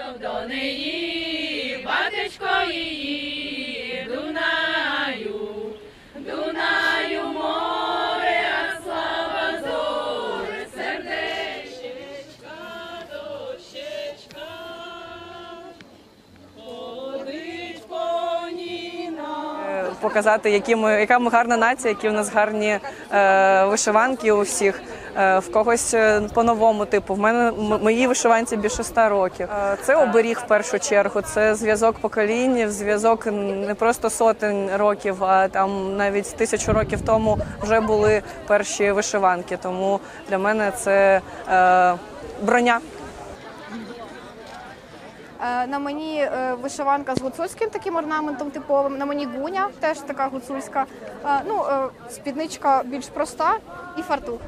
Щоб до неї, батечко її, показати, які ми, яка ми гарна нація, які в нас гарні е, вишиванки у всіх. Е, в когось е, по новому типу. В мене м- моїй вишиванці більше ста років. Е, це оберіг в першу чергу. Це зв'язок поколінь, зв'язок не просто сотень років, а там навіть тисячу років тому вже були перші вишиванки. Тому для мене це е, броня. Е, На мені е, вишиванка з гуцульським таким орнаментом типовим. На мені гуня, теж така гуцульська. Е, Ну, спідничка більш проста і фартух.